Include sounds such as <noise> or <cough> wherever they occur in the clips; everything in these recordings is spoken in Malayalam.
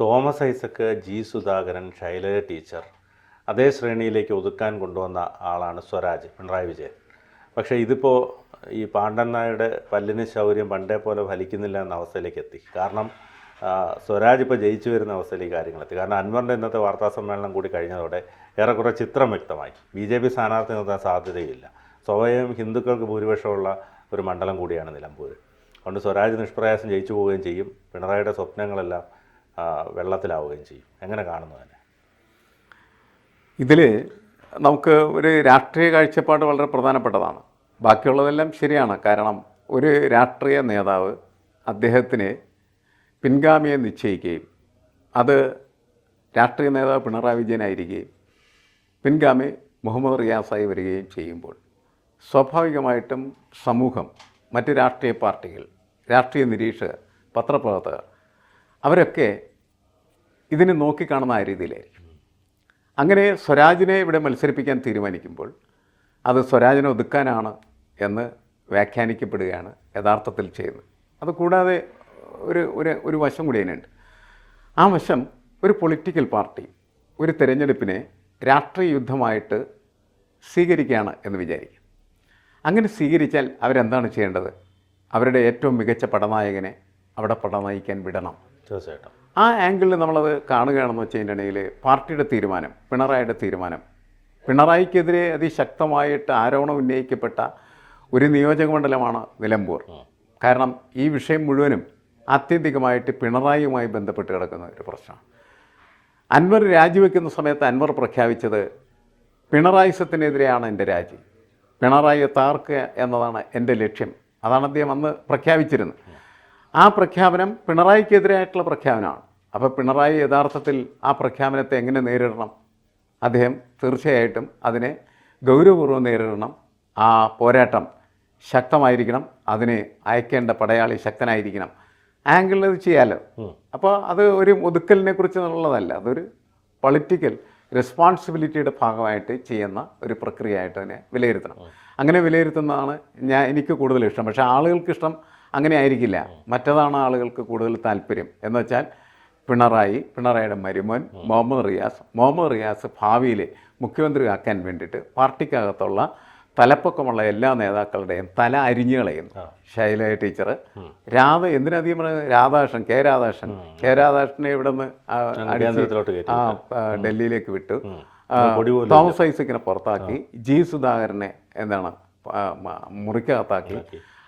Thomas Isaac G Sudhakaran Shailaja teacher. അതേ ശ്രേണിയിലേക്ക് ഒതുക്കാൻ കൊണ്ടുവന്ന ആളാണ് സ്വരാജ് പിണറായി വിജയൻ. പക്ഷേ ഇതിപ്പോൾ ഈ പാണ്ഡൻ നായരുടെ പല്ലിന് ശൗര്യം പണ്ടേ പോലെ ഫലിക്കുന്നില്ല എന്ന അവസ്ഥയിലേക്ക് എത്തി. കാരണം സ്വരാജ് ഇപ്പോൾ ജയിച്ചു വരുന്ന അവസ്ഥയിലേക്ക് കാര്യങ്ങളെത്തി. കാരണം അൻവറിന്റെ ഇന്നത്തെ വാർത്താ സമ്മേളനം കൂടി കഴിഞ്ഞതോടെ ഏറെക്കുറെ ചിത്രം വ്യക്തമായി. ബി ജെ പി സ്ഥാനാർത്ഥി നിർത്താൻ സാധ്യതയില്ല. സ്വയം ഹിന്ദുക്കൾക്ക് ഭൂരിപക്ഷമുള്ള ഒരു മണ്ഡലം കൂടിയാണ് നിലമ്പൂർ അതുകൊണ്ട് സ്വരാജ് നിഷ്പ്രയാസം ജയിച്ചു പോവുകയും ചെയ്യും. പിണറായിയുടെ സ്വപ്നങ്ങളെല്ലാം വെള്ളത്തിലാവുകയും ചെയ്യും. എങ്ങനെ കാണുന്നു അതിനെ? ഇതിൽ നമുക്ക് ഒരു രാഷ്ട്രീയ കാഴ്ചപ്പാട് വളരെ പ്രധാനപ്പെട്ടതാണ്. ബാക്കിയുള്ളതെല്ലാം ശരിയാണ്. കാരണം ഒരു രാഷ്ട്രീയ നേതാവ് അദ്ദേഹത്തിന് പിൻഗാമിയെ നിശ്ചയിക്കുകയും അത് രാഷ്ട്രീയ നേതാവ് പിണറായി വിജയനായിരിക്കുകയും പിൻഗാമി മുഹമ്മദ് റിയാസായി വരികയും ചെയ്യുമ്പോൾ സ്വാഭാവികമായിട്ടും സമൂഹം മറ്റ് രാഷ്ട്രീയ പാർട്ടികൾ രാഷ്ട്രീയ നിരീക്ഷകർ പത്രപ്രവർത്തകർ അവരൊക്കെ ഇതിനെ നോക്കിക്കാണുന്ന ആ രീതിയിലായിരിക്കും അങ്ങനെ സ്വരാജിനെ ഇവിടെ മത്സരിപ്പിക്കാൻ തീരുമാനിക്കുമ്പോൾ അത് സ്വരാജിനെ ഒതുക്കാനാണ് എന്ന് വ്യാഖ്യാനിക്കപ്പെടുകയാണ് യഥാർത്ഥത്തിൽ ചെയ്യുന്നത്. അത് കൂടാതെ ഒരു ഒരു ഒരു വശം കൂടി അതിനുണ്ട്. ആ വശം ഒരു പൊളിറ്റിക്കൽ പാർട്ടി ഒരു തിരഞ്ഞെടുപ്പിനെ രാഷ്ട്രീയ യുദ്ധമായിട്ട് സ്വീകരിക്കുകയാണ് എന്ന് വിചാരിക്കും. അങ്ങനെ സ്വീകരിച്ചാൽ അവരെന്താണ് ചെയ്യേണ്ടത്? അവരുടെ ഏറ്റവും മികച്ച പടനായകനെ അവിടെ പടനയിക്കാൻ വിടണം. തീർച്ചയായിട്ടും. ആ ആംഗിളിൽ നമ്മളത് കാണുകയാണെന്ന് വെച്ച് കഴിഞ്ഞിട്ടുണ്ടെങ്കിൽ പാർട്ടിയുടെ തീരുമാനം പിണറായിയുടെ തീരുമാനം. പിണറായിക്കെതിരെ അതിശക്തമായിട്ട് ആരോപണം ഉന്നയിക്കപ്പെട്ട ഒരു നിയോജകമണ്ഡലമാണ് നിലമ്പൂർ. കാരണം ഈ വിഷയം മുഴുവനും ആത്യന്തികമായിട്ട് പിണറായിയുമായി ബന്ധപ്പെട്ട് കിടക്കുന്ന ഒരു പ്രശ്നമാണ്. അൻവർ രാജിവെക്കുന്ന സമയത്ത് അൻവർ പ്രഖ്യാപിച്ചത് പിണറായിസത്തിനെതിരെയാണ് എന്റെ രാജി. പിണറായിയെ താർക്ക് എന്നതാണ് എന്റെ ലക്ഷ്യം. അതാണ് അദ്ദേഹം അന്ന് പ്രഖ്യാപിച്ചിരുന്നത്. ആ പ്രഖ്യാപനം പിണറായിക്കെതിരായിട്ടുള്ള പ്രഖ്യാപനമാണ്. അപ്പോൾ പിണറായി യഥാർത്ഥത്തിൽ ആ പ്രഖ്യാപനത്തെ എങ്ങനെ നേരിടണം? അദ്ദേഹം തീർച്ചയായിട്ടും അതിനെ ഗൗരവപൂർവം നേരിടണം. ആ പോരാട്ടം ശക്തമായിരിക്കണം. അതിനെ അയക്കേണ്ട പടയാളി ശക്തനായിരിക്കണം. ആംഗിളിൽ അത് ചെയ്യാമല്ലോ അപ്പോൾ അത് ഒരു ഒതുക്കലിനെ കുറിച്ച് എന്നുള്ളതല്ല. അതൊരു പൊളിറ്റിക്കൽ റെസ്പോൺസിബിലിറ്റിയുടെ ഭാഗമായിട്ട് ചെയ്യുന്ന ഒരു പ്രക്രിയയായിട്ട് തന്നെ വിലയിരുത്തണം. അങ്ങനെ വിലയിരുത്തുന്നതാണ് ഞാൻ എനിക്ക് കൂടുതൽ ഇഷ്ടം. പക്ഷേ ആളുകൾക്ക് ഇഷ്ടം അങ്ങനെ ആയിരിക്കില്ല മറ്റതാണ് ആളുകൾക്ക് കൂടുതൽ താല്പര്യം? എന്ന് വെച്ചാൽ പിണറായി പിണറായിയുടെ മരുമോൻ മുഹമ്മദ് റിയാസ്. മുഹമ്മദ് റിയാസ് ഭാവിയിൽ മുഖ്യമന്ത്രി ആക്കാൻ വേണ്ടിയിട്ട് പാർട്ടിക്കകത്തുള്ള തലപ്പൊക്കമുള്ള എല്ലാ നേതാക്കളുടെയും തല അരിഞ്ഞു കളയുന്നു. ശൈല ടീച്ചർ. രാധ എന്തിനധികം പറയുന്നത് രാധാകൃഷ്ണൻ കെ രാധാകൃഷ്ണൻ? കെ രാധാകൃഷ്ണനെ ഇവിടെ നിന്ന് ആ ഡൽഹിയിലേക്ക് വിട്ടു. തോമസ് ഐസക്കിനെ പുറത്താക്കി. ജി സുധാകരനെ എന്താണ് മുറിക്കകത്താക്കി.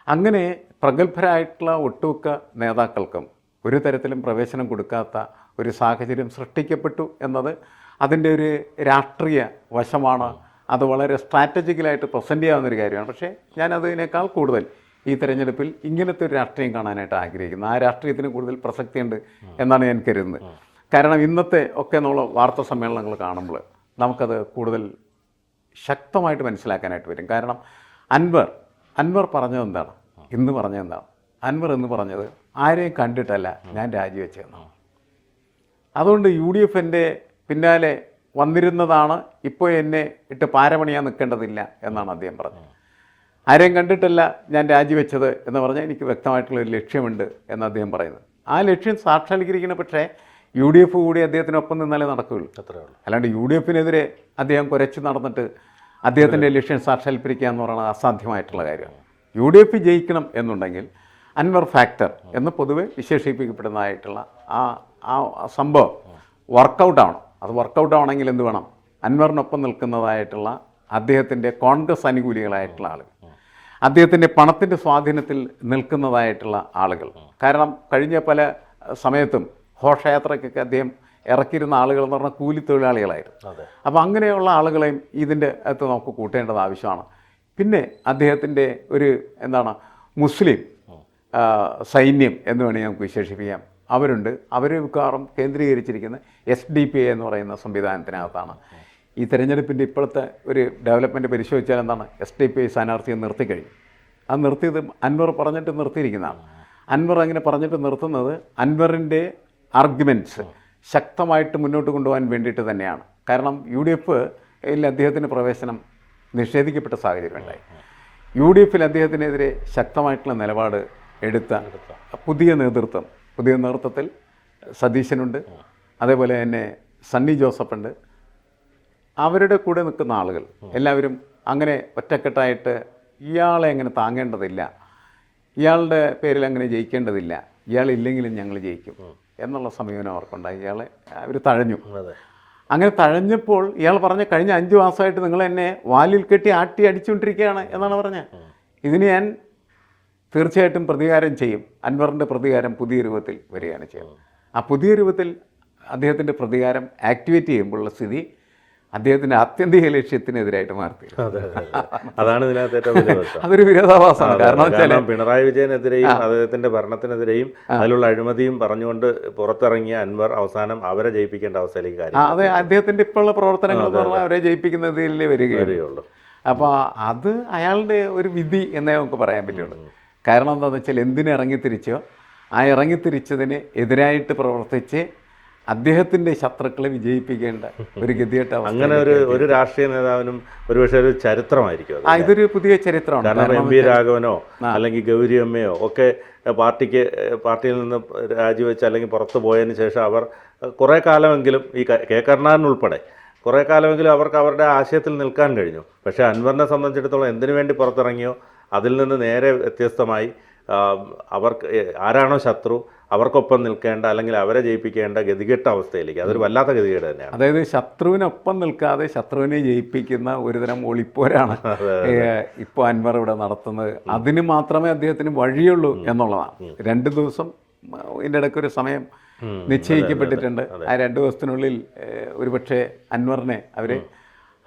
അങ്ങനെ പ്രഗത്ഭരായിട്ടുള്ള ഒട്ടുമിക്ക നേതാക്കൾക്കും ഒരു തരത്തിലും പ്രവേശനം കൊടുക്കാത്ത ഒരു സാഹചര്യം സൃഷ്ടിക്കപ്പെട്ടു എന്നത് അതിന്റെ ഒരു രാഷ്ട്രീയ വശമാണ്. അത് വളരെ സ്ട്രാറ്റജിക്കലായിട്ട് പ്രസന്റ് ചെയ്യാവുന്ന ഒരു കാര്യമാണ്. പക്ഷേ ഞാനതിനേക്കാൾ കൂടുതൽ ഈ തെരഞ്ഞെടുപ്പിൽ ഇങ്ങനത്തെ ഒരു രാഷ്ട്രീയം കാണാനായിട്ട് ആഗ്രഹിക്കുന്നു. ആ രാഷ്ട്രീയത്തിന് കൂടുതൽ പ്രസക്തിയുണ്ട് എന്നാണ് ഞാൻ കരുതുന്നത്. കാരണം ഇന്നത്തെ ഒക്കെ നമ്മൾ വാർത്താ സമ്മേളനങ്ങൾ കാണുമ്പോൾ നമുക്കത് കൂടുതൽ ശക്തമായിട്ട് മനസ്സിലാക്കാനായിട്ട് വരും കാരണം അൻവർ അൻവർ പറഞ്ഞത് എന്താണ് ഇന്ന് പറഞ്ഞത് എന്താണ് അൻവർ എന്ന് പറഞ്ഞത് ആരെയും കണ്ടിട്ടല്ല ഞാൻ രാജിവെച്ചതെന്നാണ് അതുകൊണ്ട് യു ഡി എഫിന്റെ പിന്നാലെ വന്നിരുന്നതാണ് ഇപ്പോൾ എന്നെ ഇട്ട് പാരമണിയാൻ നിൽക്കേണ്ടതില്ല എന്നാണ് അദ്ദേഹം പറഞ്ഞത്. ആരെയും കണ്ടിട്ടല്ല ഞാൻ രാജിവെച്ചത് എന്ന് പറഞ്ഞാൽ എനിക്ക് വ്യക്തമായിട്ടുള്ള ഒരു ലക്ഷ്യമുണ്ട് എന്ന് അദ്ദേഹം പറയുന്നത് ആ ലക്ഷ്യം സാക്ഷാത്കരിക്കണം പക്ഷേ യു ഡി എഫ് കൂടി അദ്ദേഹത്തിനൊപ്പം നിന്നാലേ നടക്കുകയുള്ളൂ. അത്രേ ഉള്ളൂ. അല്ലാണ്ട് യു ഡി എഫിനെതിരെ അദ്ദേഹം കുരച്ച് നടന്നിട്ട് അദ്ദേഹത്തിന്റെ ലക്ഷ്യം സാക്ഷാത്കരിക്കുക എന്ന് പറയുന്നത് അസാധ്യമായിട്ടുള്ള കാര്യമാണ്. യു ഡി എഫ് ജയിക്കണം എന്നുണ്ടെങ്കിൽ അൻവർ ഫാക്ടർ എന്ന് പൊതുവെ വിശേഷിപ്പിക്കപ്പെടുന്നതായിട്ടുള്ള ആ ആ സംഭവം വർക്കൗട്ട് ആവണം അത് വർക്കൗട്ട് ആവണമെങ്കിൽ എന്ത് വേണം? അൻവറിനൊപ്പം നിൽക്കുന്നതായിട്ടുള്ള അദ്ദേഹത്തിന്റെ കോൺഗ്രസ് അനുകൂലികളായിട്ടുള്ള ആളുകൾ. അദ്ദേഹത്തിന്റെ പണത്തിന്റെ സ്വാധീനത്തിൽ നിൽക്കുന്നതായിട്ടുള്ള ആളുകൾ. കാരണം കഴിഞ്ഞ പല സമയത്തും ഘോഷയാത്രയ്ക്കൊക്കെ അദ്ദേഹം ഇറക്കിയിരുന്ന ആളുകൾ എന്ന് പറഞ്ഞാൽ കൂലിത്തൊഴിലാളികളായിരുന്നു അപ്പോൾ അങ്ങനെയുള്ള ആളുകളെയും ഇതിന്റെ അകത്ത് നമുക്ക് കൂട്ടേണ്ടത് ആവശ്യമാണ്. പിന്നെ അദ്ദേഹത്തിന്റെ ഒരു എന്താണ് മുസ്ലിം സൈന്യം എന്ന് വേണമെങ്കിൽ നമുക്ക് വിശേഷിപ്പിക്കാം. അവരുണ്ട്. അവർ മിക്കവാറും കേന്ദ്രീകരിച്ചിരിക്കുന്ന എസ് ഡി പി എന്ന് പറയുന്ന സംവിധാനത്തിനകത്താണ്. ഈ തെരഞ്ഞെടുപ്പിന്റെ ഇപ്പോഴത്തെ ഒരു ഡെവലപ്മെന്റ് പരിശോധിച്ചാൽ എന്താണ് എസ് ഡി പി ഐ സ്ഥാനാർത്ഥിയെ നിർത്തിക്കഴിഞ്ഞു അത് നിർത്തിയത് അൻവർ പറഞ്ഞിട്ട് നിർത്തിയിരിക്കുന്നതാണ്. അൻവർ അങ്ങനെ പറഞ്ഞിട്ട് നിർത്തുന്നത് അൻവറിന്റെ ആർഗ്യുമെന്റ്സ് ശക്തമായിട്ട് മുന്നോട്ട് കൊണ്ടുപോകാൻ വേണ്ടിയിട്ട് തന്നെയാണ്. കാരണം യു ഡി എഫ് അദ്ദേഹത്തിന് പ്രവേശനം നിഷേധിക്കപ്പെട്ട സാഹചര്യം ഉണ്ടായി യു ഡി എഫിൽ അദ്ദേഹത്തിനെതിരെ ശക്തമായിട്ടുള്ള നിലപാട് എടുത്ത പുതിയ നേതൃത്വം പുതിയ നേതൃത്വത്തിൽ സതീശനുണ്ട്. അതേപോലെ തന്നെ സണ്ണി ജോസഫുണ്ട്. അവരുടെ കൂടെ നിൽക്കുന്ന ആളുകൾ എല്ലാവരും അങ്ങനെ ഒറ്റക്കെട്ടായിട്ട് ഇയാളെ അങ്ങനെ താങ്ങേണ്ടതില്ല ഇയാളുടെ പേരിൽ അങ്ങനെ ജയിക്കേണ്ടതില്ല ഇയാൾ ഇല്ലെങ്കിലും ഞങ്ങൾ ജയിക്കും എന്നുള്ള സമീപനം അവർക്കുണ്ടായി. ഇയാളെ അവർ തഴഞ്ഞു. അങ്ങനെ തഴഞ്ഞപ്പോൾ ഇയാൾ പറഞ്ഞ കഴിഞ്ഞ അഞ്ച് മാസമായിട്ട് നിങ്ങൾ എന്നെ വാലിൽ കെട്ടി ആട്ടി അടിച്ചുകൊണ്ടിരിക്കുകയാണ് എന്നാണ് പറഞ്ഞത്. ഇതിന് ഞാൻ തീർച്ചയായിട്ടും പ്രതികാരം ചെയ്യും. അൻവറിന്റെ പ്രതികാരം പുതിയ രൂപത്തിൽ വരികയാണ് ചെയ്യുന്നത് ആ പുതിയ രൂപത്തിൽ അദ്ദേഹത്തിന്റെ പ്രതികാരം ആക്ടിവേറ്റ് ചെയ്യുമ്പോഴുള്ള സ്ഥിതി അദ്ദേഹത്തിന്റെ ആത്യന്തിക ലക്ഷ്യത്തിനെതിരായിട്ട് മാറി അതെ അതെ, അതെ. അതാണ് ഇതിനകത്ത് ഏറ്റവും അതൊരു വിരോധാഭാസമാണ്. കാരണം വെച്ചാൽ പിണറായി വിജയനെതിരെയും അദ്ദേഹത്തിന്റെ ഭരണത്തിനെതിരെയും അതിലുള്ള അഴിമതിയും പറഞ്ഞുകൊണ്ട് പുറത്തിറങ്ങിയ അൻവർ അവസാനം അവരെ ജയിപ്പിക്കേണ്ട അവസ്ഥയിലേക്ക് അദ്ദേഹത്തിന്റെ അത് അദ്ദേഹത്തിന്റെ ഇപ്പോഴുള്ള പ്രവർത്തനങ്ങൾ പറഞ്ഞാൽ അവരെ ജയിപ്പിക്കുന്നതിലേ വരികയുള്ളൂ. അപ്പോൾ അത് അയാളുടെ ഒരു വിധി എന്നേ നമുക്ക് പറയാൻ പറ്റുള്ളൂ. കാരണം എന്താണെന്ന് വെച്ചാൽ എന്തിനിറങ്ങി ഇറങ്ങിത്തിരിച്ചോ? ആ ഇറങ്ങിത്തിരിച്ചതിന് എതിരായിട്ട് പ്രവർത്തിച്ച് അദ്ദേഹത്തിന്റെ ശത്രുക്കളെ വിജയിപ്പിക്കേണ്ട ഒരു ഗതികെട്ട അങ്ങനെ ഒരു ഒരു രാഷ്ട്രീയ നേതാവിനും ഒരുപക്ഷെ ഒരു ചരിത്രമായിരിക്കും ആ ഇതൊരു പുതിയ ചരിത്രമാണ്. കാരണം എം വി രാഘവനോ അല്ലെങ്കിൽ ഗൗരിയമ്മയോ ഒക്കെ പാർട്ടിക്ക് പാർട്ടിയിൽ നിന്ന് രാജിവെച്ച് അല്ലെങ്കിൽ പുറത്തു പോയതിന് ശേഷം അവർ കുറേ കാലമെങ്കിലും ഈ ക- കരുണാകരൻ ഉൾപ്പെടെ കുറേ കാലമെങ്കിലും അവർക്ക് അവരുടെ ആശയത്തിൽ നിൽക്കാൻ കഴിഞ്ഞു. പക്ഷേ അൻവറിനെ സംബന്ധിച്ചിടത്തോളം എന്തിനു വേണ്ടി പുറത്തിറങ്ങിയോ അതിൽ നിന്ന് നേരെ വ്യത്യസ്തമായി അവർക്ക് ആരാണോ ശത്രു അവർക്കൊപ്പം നിൽക്കേണ്ട അല്ലെങ്കിൽ അവരെ ജയിപ്പിക്കേണ്ട ഗതികെട്ട അവസ്ഥയിലേക്ക്. അതൊരു വല്ലാത്ത ഗതികേട് തന്നെയാണ്. അതായത് ശത്രുവിനൊപ്പം നിൽക്കാതെ ശത്രുവിനെ ജയിപ്പിക്കുന്ന ഒരുതരം ഒളിപ്പോരാണ് <laughs> ഇപ്പോൾ അൻവർ ഇവിടെ നടത്തുന്നത്. അതിന് മാത്രമേ അദ്ദേഹത്തിന് വഴിയുള്ളൂ എന്നുള്ളതാണ്. രണ്ട് ദിവസം ഇതിന്റെ ഇടയ്ക്ക് ഒരു സമയം നിശ്ചയിക്കപ്പെട്ടിട്ടുണ്ട്. ആ രണ്ട് ദിവസത്തിനുള്ളിൽ ഒരുപക്ഷെ അൻവറിനെ അവർ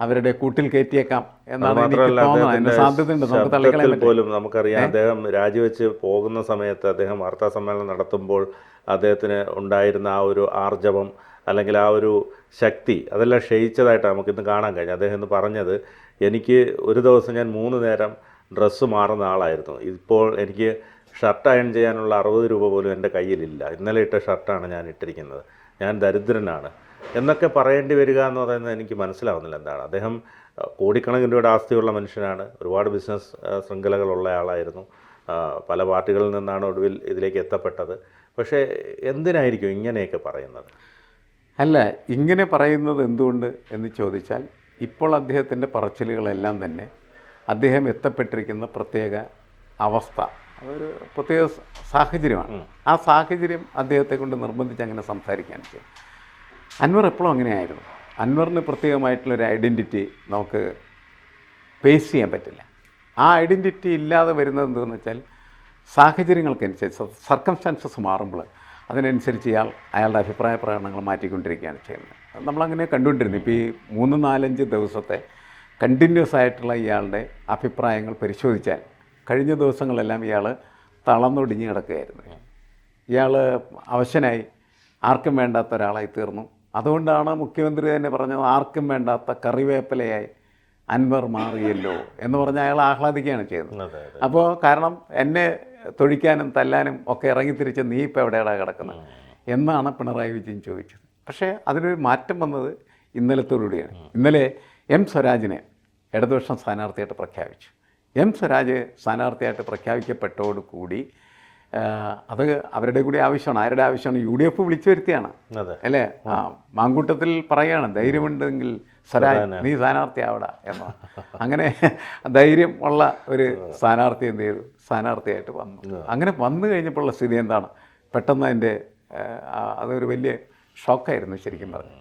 അവരുടെ കൂട്ടിൽ കയറ്റിയേക്കാം എന്നാണ് എനിക്ക് തോന്നുന്നത്. സാധ്യതയുണ്ട് നമുക്ക് തള്ളിക്കളയാൻ പോലും നമുക്കറിയാം അദ്ദേഹം രാജിവെച്ച് പോകുന്ന സമയത്ത് അദ്ദേഹം വാർത്താ സമ്മേളനം നടത്തുമ്പോൾ അദ്ദേഹത്തിന് ഉണ്ടായിരുന്ന ആ ഒരു ആർജവം അല്ലെങ്കിൽ ആ ഒരു ശക്തി അതെല്ലാം ക്ഷയിച്ചതായിട്ട് നമുക്കിന്ന് കാണാൻ കഴിഞ്ഞു അദ്ദേഹം ഇന്ന് പറഞ്ഞത് എനിക്ക് ഒരു ദിവസം ഞാൻ മൂന്ന് നേരം ഡ്രസ്സ് മാറുന്ന ആളായിരുന്നു. ഇപ്പോൾ എനിക്ക് ഷർട്ട് അയൺ ചെയ്യാനുള്ള അറുപത് രൂപ പോലും എന്റെ കയ്യിലില്ല. ഇന്നലെ ഇട്ട ഷർട്ടാണ് ഞാൻ ഇട്ടിരിക്കുന്നത്. ഞാൻ ദരിദ്രനാണ്. എന്നൊക്കെ പറയേണ്ടി വരിക എന്ന് പറയുന്നത് എനിക്ക് മനസ്സിലാവുന്നില്ല എന്താണ്. അദ്ദേഹം കോടിക്കണക്കിന് രൂപയുടെ ആസ്തിയുള്ള മനുഷ്യനാണ്. ഒരുപാട് ബിസിനസ് ശൃംഖലകളുള്ള ആളായിരുന്നു. പല പാർട്ടികളിൽ നിന്നാണ് ഒടുവിൽ ഇതിലേക്ക് എത്തപ്പെട്ടത്. പക്ഷേ എന്തിനായിരിക്കും ഇങ്ങനെയൊക്കെ പറയുന്നത്? അല്ല ഇങ്ങനെ പറയുന്നത് എന്തുകൊണ്ട് എന്ന് ചോദിച്ചാൽ ഇപ്പോൾ അദ്ദേഹത്തിന്റെ പറച്ചിലുകളെല്ലാം തന്നെ അദ്ദേഹം എത്തപ്പെട്ടിരിക്കുന്ന പ്രത്യേക അവസ്ഥ അതൊരു പ്രത്യേക സാഹചര്യമാണ്. ആ സാഹചര്യം അദ്ദേഹത്തെ കൊണ്ട് നിർബന്ധിച്ച് അങ്ങനെ സംസാരിക്കാൻ ചെയ്യും അൻവർ എപ്പോഴും അങ്ങനെയായിരുന്നു. അൻവറിന് പ്രത്യേകമായിട്ടുള്ളൊരു ഐഡന്റിറ്റി നമുക്ക് ഫേസ് ചെയ്യാൻ പറ്റില്ല. ആ ഐഡന്റിറ്റി ഇല്ലാതെ വരുന്നത് എന്തെന്ന് വെച്ചാൽ സാഹചര്യങ്ങൾക്കനുസരിച്ച് സർക്കംസ്റ്റാൻസസ് മാറുമ്പോൾ അതിനനുസരിച്ച് ഇയാൾ അയാളുടെ അഭിപ്രായ പ്രകടനങ്ങൾ മാറ്റിക്കൊണ്ടിരിക്കുകയാണ് ചെയ്യുന്നത്. നമ്മളങ്ങനെ കണ്ടുകൊണ്ടിരുന്നു. ഇപ്പോൾ ഈ മൂന്ന് നാലഞ്ച് ദിവസത്തെ കണ്ടിന്യൂസ് ആയിട്ടുള്ള ഇയാളുടെ അഭിപ്രായങ്ങൾ പരിശോധിച്ചാൽ കഴിഞ്ഞ ദിവസങ്ങളെല്ലാം ഇയാൾ തളർന്നൊടിഞ്ഞ് കിടക്കുകയായിരുന്നു. ഇയാൾ അവശനായി ആർക്കും വേണ്ടാത്ത ഒരാളായി തീർന്നു. അതുകൊണ്ടാണ് മുഖ്യമന്ത്രി തന്നെ പറഞ്ഞത് ആർക്കും വേണ്ടാത്ത കറിവേപ്പിലയായി അൻവർ മാറിയല്ലോ എന്ന് പറഞ്ഞ് അയാൾ ആഹ്ലാദിക്കുകയാണ് ചെയ്യുന്നത്. അതെ അപ്പോൾ കാരണം എന്നെ തൊഴിക്കാനും തല്ലാനും ഒക്കെ ഇറങ്ങിത്തിരിച്ച് നീ ഇപ്പോൾ എവിടെയാണ് കിടക്കുന്നത്? എന്നാണ് പിണറായി വിജയൻ ചോദിച്ചത്. പക്ഷേ അതിനൊരു മാറ്റം വന്നത് ഇന്നലത്തോടുകൂടിയാണ്. ഇന്നലെ എം സ്വരാജിനെ ഇടതുപക്ഷം സ്ഥാനാർത്ഥിയായിട്ട് പ്രഖ്യാപിച്ചു. എം സ്വരാജ് സ്ഥാനാർത്ഥിയായിട്ട് പ്രഖ്യാപിക്കപ്പെട്ടോടുകൂടി അത് അവരുടെ കൂടി ആവശ്യമാണ്. ആരുടെ ആവശ്യമാണ്? യു ഡി എഫ് വിളിച്ചു വരുത്തിയാണ്. അല്ലേ? ആ മാങ്കൂട്ടത്തിൽ പറയാണ് ധൈര്യമുണ്ടെങ്കിൽ സ്വരാജ് നീ സ്ഥാനാർത്ഥിയാവട എന്നോ. അങ്ങനെ ധൈര്യം ഉള്ള ഒരു സ്ഥാനാർത്ഥി എന്ത് ചെയ്തു? സ്ഥാനാർത്ഥിയായിട്ട് വന്നു. അങ്ങനെ വന്നു കഴിഞ്ഞപ്പോഴുള്ള സ്ഥിതി എന്താണ്? പെട്ടെന്ന് അതിന്റെ അതൊരു വലിയ ഷോക്കായിരുന്നു ശരിക്കും പറഞ്ഞു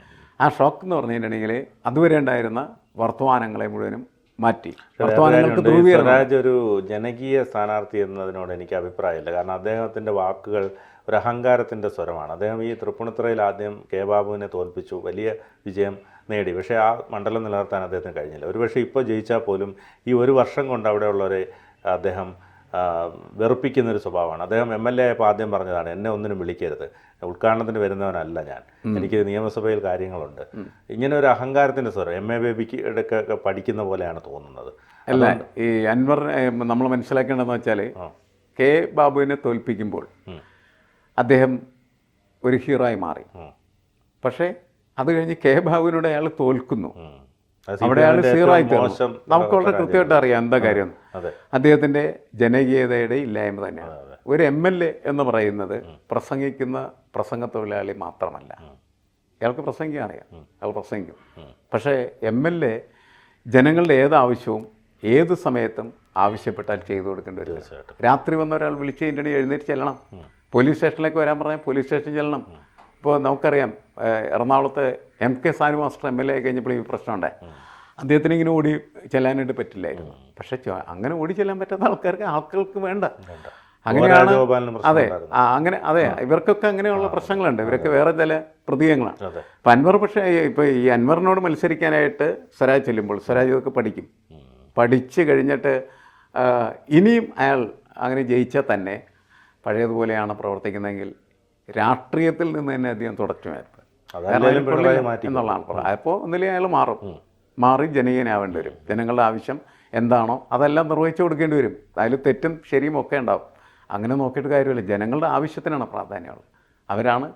ആ ഷോക്ക് എന്ന് പറഞ്ഞു കഴിഞ്ഞിട്ടുണ്ടെങ്കിൽ അതുവരെ ഉണ്ടായിരുന്ന വർത്തമാനങ്ങളെ മുഴുവനും മാറ്റി. സ്വരാജ് ഒരു ജനകീയ സ്ഥാനാർത്ഥി എന്നതിനോട് എനിക്ക് അഭിപ്രായമില്ല. കാരണം അദ്ദേഹത്തിന്റെ വാക്കുകൾ ഒരു അഹങ്കാരത്തിന്റെ സ്വരമാണ്. അദ്ദേഹം ഈ തൃപ്പൂണിത്തുറയിൽ ആദ്യം കെ ബാബുവിനെ തോൽപ്പിച്ചു. വലിയ വിജയം നേടി. പക്ഷേ ആ മണ്ഡലം നിലനിർത്താൻ അദ്ദേഹത്തിന് കഴിഞ്ഞില്ല. ഒരുപക്ഷെ ഇപ്പോൾ ജയിച്ചാൽ പോലും ഈ ഒരു വർഷം കൊണ്ട് അവിടെയുള്ളവരെ അദ്ദേഹം വെറുപ്പിക്കുന്നൊരു സ്വഭാവമാണ്. അദ്ദേഹം എം എൽ എ ആയപ്പോൾ ആദ്യം പറഞ്ഞതാണ് എന്നെ ഒന്നിനും വിളിക്കരുത്. ഉദ്ഘാടനത്തിന് വരുന്നവനല്ല ഞാൻ. എനിക്ക് നിയമസഭയിൽ കാര്യങ്ങളുണ്ട്. ഇങ്ങനെ ഒരു അഹങ്കാരത്തിന്റെ സ്വരം എം. എ. ബേബിക്ക് ഒക്കെ പഠിക്കുന്ന പോലെയാണ് തോന്നുന്നത്. അല്ല ഈ അൻവർ നമ്മൾ മനസ്സിലാക്കേണ്ടതെന്ന് വെച്ചാൽ കെ. ബാബുവിനെ തോൽപ്പിക്കുമ്പോൾ അദ്ദേഹം ഒരു ഹീറോയി മാറി. പക്ഷേ അത് കഴിഞ്ഞ് കെ. ബാബുവിനോട് അയാൾ തോൽക്കുന്നു. ഉം. അത് അവിടെ അയാൾ CPM ന്റെ സീറോ ആയി ഏറ്റവും തീർന്നു. മോശം നമുക്ക് വളരെ കൃത്യമായിട്ട് അറിയാം എന്താ കാര്യം. അദ്ദേഹത്തിന്റെ ജനകീയതയുടെ ഇല്ലായ്മ തന്നെയാണ്. ഒരു എം എൽ എ എന്ന് പറയുന്നത് പ്രസംഗിക്കുന്ന പ്രസംഗ തൊഴിലാളി മാത്രമല്ല അയാൾക്ക് പ്രസംഗിക്കാൻ അറിയാം. അയാൾ പ്രസംഗിക്കും. പക്ഷേ എം എൽ എ ജനങ്ങളുടെ ഏത് ആവശ്യവും ഏത് സമയത്തും ആവശ്യപ്പെട്ടാൽ ചെയ്തു കൊടുക്കേണ്ട ഒരു രാത്രി വന്ന ഒരാൾ വിളിച്ച് കഴിഞ്ഞിട്ട് എഴുന്നേറ്റ് ചെല്ലണം. പോലീസ് സ്റ്റേഷനിലേക്ക് വരാൻ പറഞ്ഞാൽ പോലീസ് സ്റ്റേഷൻ ചെല്ലണം. ഇപ്പോൾ നമുക്കറിയാം എറണാകുളത്ത് M K Sanu master M L A കഴിഞ്ഞപ്പോൾ ഈ പ്രശ്നമുണ്ടായി അദ്ദേഹത്തിന് ഇങ്ങനെ ഓടി ചെല്ലാനായിട്ട് പറ്റില്ലായിരുന്നു. പക്ഷേ അങ്ങനെ ഓടി ചെല്ലാൻ പറ്റാത്ത ആൾക്കാർക്ക് ആൾക്കാർക്ക് വേണ്ട. അങ്ങനെയാണ് അതെ ആ, അങ്ങനെ അതെ ഇവർക്കൊക്കെ അങ്ങനെയുള്ള പ്രശ്നങ്ങളുണ്ട്. ഇവരൊക്കെ വേറെ ചില പ്രതീകങ്ങളാണ്. അപ്പം അൻവർ പക്ഷേ ഇപ്പോൾ ഈ അൻവറിനോട് മത്സരിക്കാനായിട്ട് സ്വരാജ് ചെല്ലുമ്പോൾ സ്വരാജ് ഇതൊക്കെ പഠിക്കും. പഠിച്ചു കഴിഞ്ഞിട്ട് ഇനിയും അയാൾ അങ്ങനെ ജയിച്ചാൽ തന്നെ പഴയതുപോലെയാണ് പ്രവർത്തിക്കുന്നതെങ്കിൽ രാഷ്ട്രീയത്തിൽ നിന്ന് തന്നെ അധികം തുടച്ചുമായിരുന്നു. പിണറായി മാറ്റി എന്നുള്ളതാണ് അപ്പോൾ ഒന്നിലേ അയാൾ മാറും. മാറി ജനകീയനാവേണ്ടി വരും. ജനങ്ങളുടെ ആവശ്യം എന്താണോ അതെല്ലാം നിർവഹിച്ചു കൊടുക്കേണ്ടി വരും. അതിൽ തെറ്റും ശരിയും ഒക്കെ ഉണ്ടാവും. അങ്ങനെ നോക്കിയിട്ട് കാര്യമില്ല. ജനങ്ങളുടെ ആവശ്യത്തിനാണ് പ്രാധാന്യമുള്ളത് അവരാണ്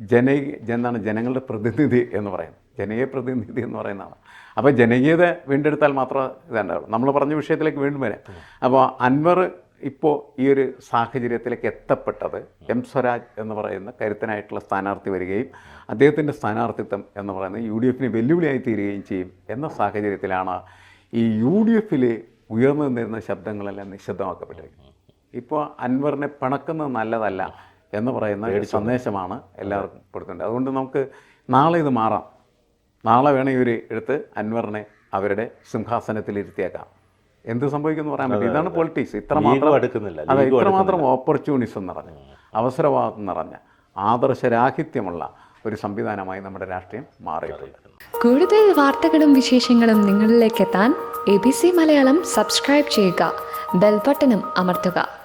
ജനകീയ എന്താണ് ജനങ്ങളുടെ പ്രതിനിധി എന്ന് പറയുന്നത്. ജനകീയ പ്രതിനിധി എന്ന് പറയുന്നതാണ് അപ്പോൾ ജനകീയത വീണ്ടെടുത്താൽ മാത്രമേ ഇതുണ്ടാവുള്ളൂ. നമ്മൾ പറഞ്ഞ വിഷയത്തിലേക്ക് വീണ്ടും വരാം. അപ്പോൾ അൻവർ ഇപ്പോൾ ഈ ഒരു സാഹചര്യത്തിലേക്ക് എത്തപ്പെട്ടത് എം സ്വരാജ് എന്ന് പറയുന്ന കരുത്തനായിട്ടുള്ള സ്ഥാനാർത്ഥി വരികയും അദ്ദേഹത്തിന്റെ സ്ഥാനാർത്ഥിത്വം എന്ന് പറയുന്നത് യു ഡി എഫിന് വെല്ലുവിളിയായി തീരുകയും ചെയ്യും എന്ന സാഹചര്യത്തിലാണ് ഈ യു ഡി എഫിൽ ഉയർന്നു നിന്നിരുന്ന ശബ്ദങ്ങളെല്ലാം നിശബ്ദമാക്കപ്പെട്ടിരിക്കുന്നത്. ഇപ്പോൾ അൻവറിനെ പിണക്കുന്നത് നല്ലതല്ല എന്ന് പറയുന്ന ഒരു സന്ദേശമാണ് എല്ലാവർക്കും കൊടുക്കേണ്ടത് അതുകൊണ്ട് നമുക്ക് നാളെ ഇത് മാറാം. നാളെ വേണമെങ്കിൽ ഇവർ എടുത്ത് അൻവറിനെ അവരുടെ സിംഹാസനത്തിൽ ഇരുത്തിയേക്കാം എന്ത് സംഭവിക്കുമെന്ന് പറയാൻ പറ്റില്ല. ഇതാണ് പൊളിറ്റിക്സ് ഇത്ര മാത്രം അടുക്കുന്നില്ല. അതെ ഇത്രമാത്രം ഓപ്പർച്യൂണിസം നിറഞ്ഞ അവസരവാദം നിറഞ്ഞ ആദർശരാഹിത്യമുള്ള ഒരു സംവിധാനമായി നമ്മുടെ രാഷ്ട്രീയം മാറിയിട്ടുണ്ട്. കൂടുതൽ വാർത്തകളും വിശേഷങ്ങളും നിങ്ങളിലേക്ക് എത്താൻ A B C Malayalam subscribe ചെയ്യുക. ബെൽബട്ടനും അമർത്തുക.